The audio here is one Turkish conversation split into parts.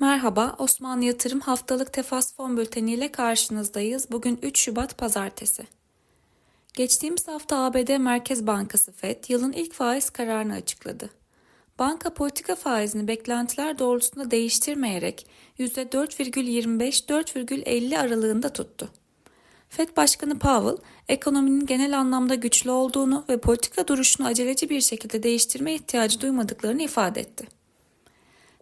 Merhaba, Osmanlı Yatırım Haftalık Tefas Fon Bülteni ile karşınızdayız. Bugün 3 Şubat Pazartesi. Geçtiğimiz hafta ABD Merkez Bankası FED yılın ilk faiz kararını açıkladı. Banka politika faizini beklentiler doğrultusunda değiştirmeyerek %4,25-4,50 aralığında tuttu. FED Başkanı Powell, ekonominin genel anlamda güçlü olduğunu ve politika duruşunu aceleci bir şekilde değiştirme ihtiyacı duymadıklarını ifade etti.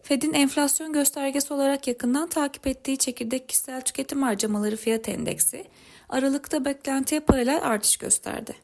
Fed'in enflasyon göstergesi olarak yakından takip ettiği çekirdek kişisel tüketim harcamaları fiyat endeksi, Aralık'ta beklentiye paralel artış gösterdi.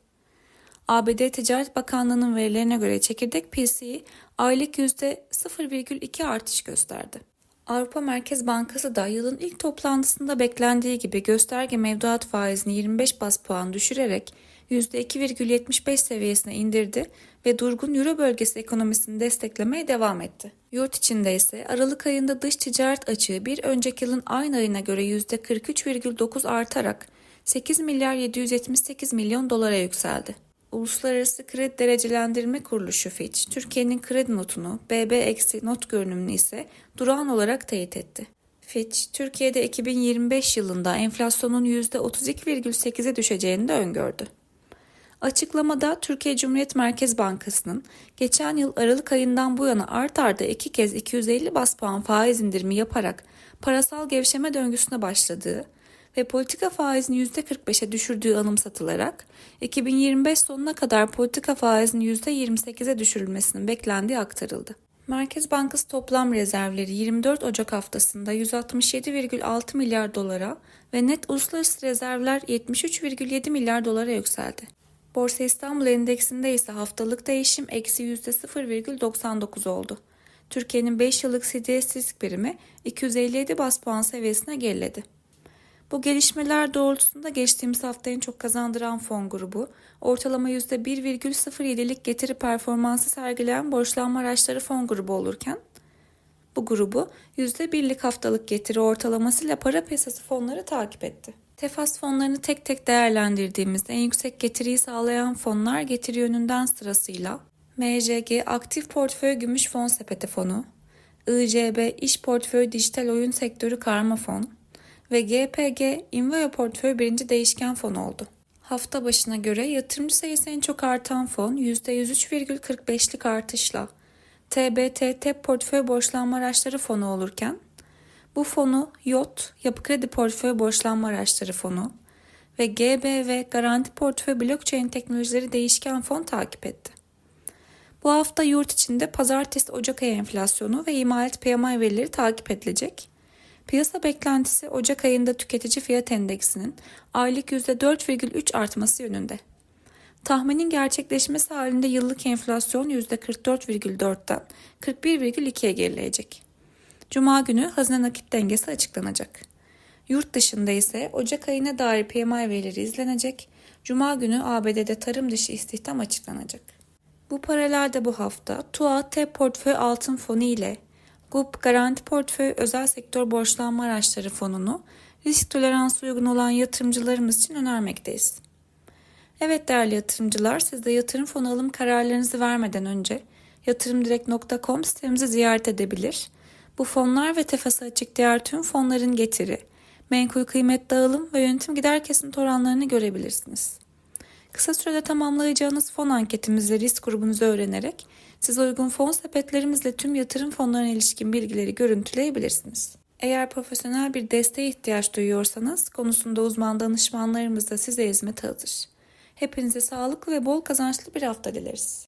ABD Ticaret Bakanlığı'nın verilerine göre çekirdek PCE aylık %0,2 artış gösterdi. Avrupa Merkez Bankası da yılın ilk toplantısında beklendiği gibi gösterge mevduat faizini 25 bas puan düşürerek %2,75 seviyesine indirdi ve durgun Euro bölgesi ekonomisini desteklemeye devam etti. Yurt içinde ise Aralık ayında dış ticaret açığı bir önceki yılın aynı ayına göre %43,9 artarak 8 milyar 778 milyon dolara yükseldi. Uluslararası Kredi Derecelendirme Kuruluşu Fitch, Türkiye'nin kredi notunu BB not görünümünü ise durağan olarak teyit etti. Fitch, Türkiye'de 2025 yılında enflasyonun %32,8'e düşeceğini de öngördü. Açıklamada Türkiye Cumhuriyet Merkez Bankası'nın geçen yıl Aralık ayından bu yana art arda iki kez 250 bas puan faiz indirimi yaparak parasal gevşeme döngüsüne başladığı ve politika faizini %45'e düşürdüğü anımsatılarak 2025 sonuna kadar politika faizinin %28'e düşürülmesinin beklendiği aktarıldı. Merkez Bankası toplam rezervleri 24 Ocak haftasında 167,6 milyar dolara ve net uluslararası rezervler 73,7 milyar dolara yükseldi. Borsa İstanbul Endeksinde ise haftalık değişim eksi %0,99 oldu. Türkiye'nin 5 yıllık CDS risk birimi 257 bas puan seviyesine geriledi. Bu gelişmeler doğrultusunda geçtiğimiz hafta en çok kazandıran fon grubu, ortalama %1,07'lik getiri performansı sergileyen borçlanma araçları fon grubu olurken, bu grubu %1'lik haftalık getiri ortalamasıyla para piyasası fonları takip etti. Tefas fonlarını tek tek değerlendirdiğimizde en yüksek getiriyi sağlayan fonlar getiri yönünden sırasıyla MCG Aktif Portföy Gümüş Fon Sepeti Fonu, ICB İş Portföy Dijital Oyun Sektörü Karma Fon ve GPG Inveo Portföy Birinci Değişken Fon oldu. Hafta başına göre yatırımcı sayısı en çok artan fon %103,45'lik artışla TBT TEP Portföy Borçlanma Araçları Fonu olurken bu fonu YOT, Yapı Kredi Portföy Borçlanma Araçları Fonu ve GBV Garanti Portföy Blockchain Teknolojileri Değişken Fon takip etti. Bu hafta yurt içinde pazartesi Ocak ayı enflasyonu ve imalat PMI verileri takip edilecek. Piyasa beklentisi Ocak ayında tüketici fiyat endeksinin aylık %4,3 artması yönünde. Tahminin gerçekleşmesi halinde yıllık enflasyon %44,4'ten 41,2'ye gerileyecek. Cuma günü hazine nakit dengesi açıklanacak. Yurt dışında ise Ocak ayına dair PMI verileri izlenecek. Cuma günü ABD'de tarım dışı istihdam açıklanacak. Bu paralelde bu hafta TUAT Portföy Altın Fonu ile GUP Garanti Portföy Özel Sektör Borçlanma Araçları Fonu'nu risk toleransı uygun olan yatırımcılarımız için önermekteyiz. Evet değerli yatırımcılar, siz de yatırım fonu alım kararlarınızı vermeden önce yatırımdirekt.com sitemizi ziyaret edebilir bu fonlar ve tefası açık diğer tüm fonların getiri, menkul kıymet dağılım ve yönetim gider kesinti oranlarını görebilirsiniz. Kısa sürede tamamlayacağınız fon anketimizle risk grubunuzu öğrenerek size uygun fon sepetlerimizle tüm yatırım fonlarına ilişkin bilgileri görüntüleyebilirsiniz. Eğer profesyonel bir desteğe ihtiyaç duyuyorsanız konusunda uzman danışmanlarımız da size hizmet hazır. Hepinize sağlıklı ve bol kazançlı bir hafta dileriz.